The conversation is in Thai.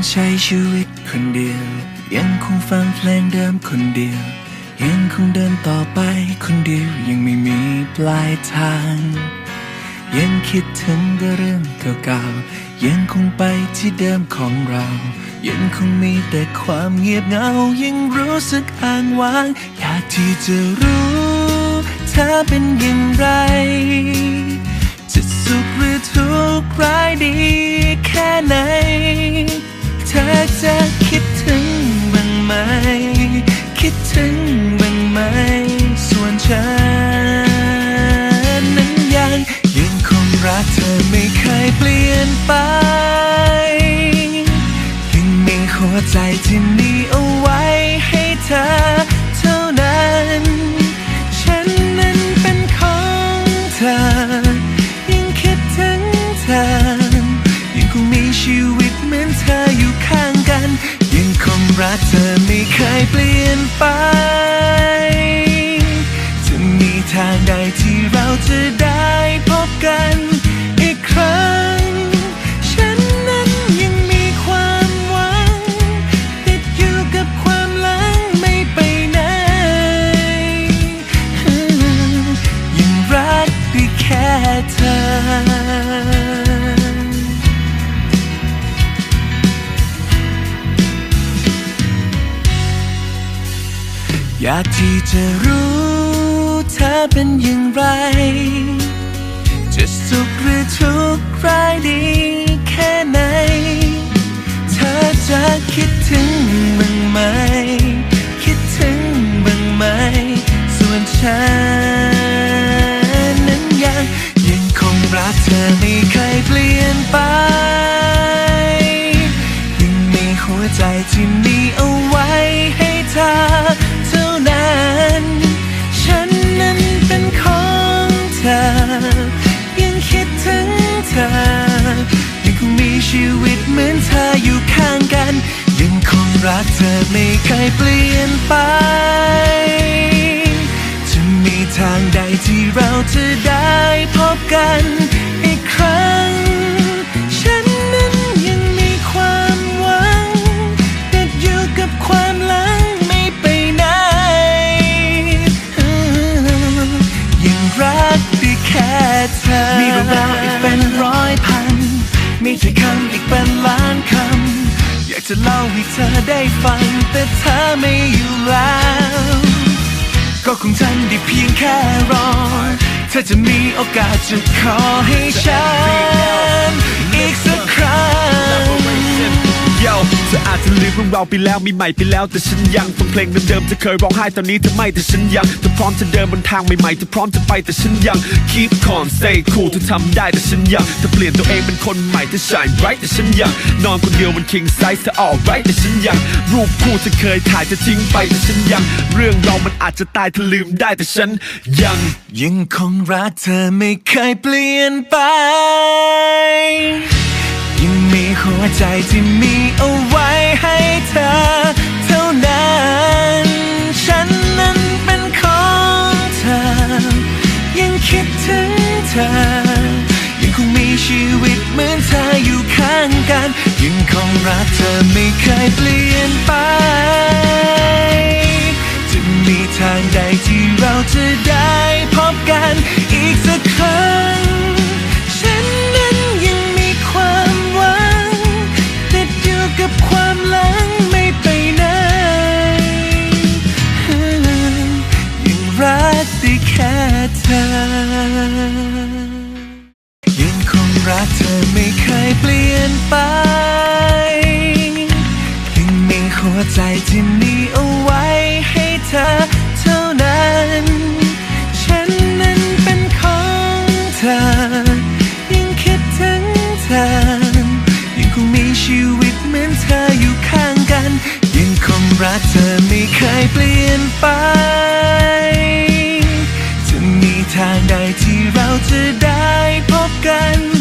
คงใช้ชีวิตคนเดียว ยังคงฟังเพลงเดิมคนเดียว ยังคงเดินต่อไปคนเดียว ยังไม่มีปลายทาง ยังคิดถึงแต่เรื่องเก่าๆ ยังคงไปที่เดิมของเรา ยังคงมีแต่ความเงียบเหงา ยังรู้สึกอ้างว้าง อยากที่จะรู้เธอเป็นอย่างไร จะสุขหรือทุกข์ร้ายดีแค่ไหน เธอจะคิดถึงบ้างไหม คิดถึงบ้างไหม ส่วนฉันนั้นยังยังคงรักเธอไม่เคยเปลี่ยนไป ยังมีหัวใจที่มี จะได้พบกันอีกครั้ง ฉันนั้นยังมีความหวัง ติดอยู่กับความหลังไม่ไปไหน ยังรักได้แค่เธออยากที่จะรู้เธอเป็นย่าง หรือทุกข์ร้ายดีแค่ไหน เธอจะคิดถึงบ้างไหม คิดถึงบ้างไหม ส่วนฉันนั้นยังยังคงรักเธอไม่เคยเปลี่ยนไป ไม่เคยเปลี่ยนไป จะมีทางใดที่เราจะได้พบกัน จะเล่าให้เธอได้ฟัง แต่เธอไม่อยู่แล้ว ก็คงทำได้เพียงแค่รอ เธอจะมีโอกาสจะขอให้ฉันอีกสัก เธออาจจะลืมเรื่องเราวไปแล้วมีใหม่ไปแล้ว แต่ฉันยังฟังเพลงเดิมๆเธอเคยร้องไห้ตอนนี้เธอไม่แต่ฉันยังเธอพร้อมจะเดินบนทางใหม่ๆเธอพร้อมจะไปแต่ฉันยัง keep calm stay cool เธอทำได้แต่ฉันยังเธอเปลี่ยนตัวเองเป็นคนใหม่เธอ shine bright แต่ฉันยังนอนคนเดียวบน king size เธอ alright แต่ฉันยังรูปคู่เธอเคยถ่ายเธอทิ้งไปแต่ฉันยัง เรื่องเรามันอาจจะตายเธอลืมได้แต่ฉันยังยังคงรักเธอไม่เคยเปลี่ยนไป มีหัวใจที่มีเอาไว้ให้เธอ เท่านั้น ฉันนั้นเป็นของเธอ ยังคิดถึงเธอ ยังคงมีชีวิตเหมือนเธออยู่ข้างกัน ยังคงรักเธอไม่เคยเปลี่ยนไปจะมีทางใดที่เราจะได้พบกันอีกสักครั้ง ทางใดที่เราจะได้พบกัน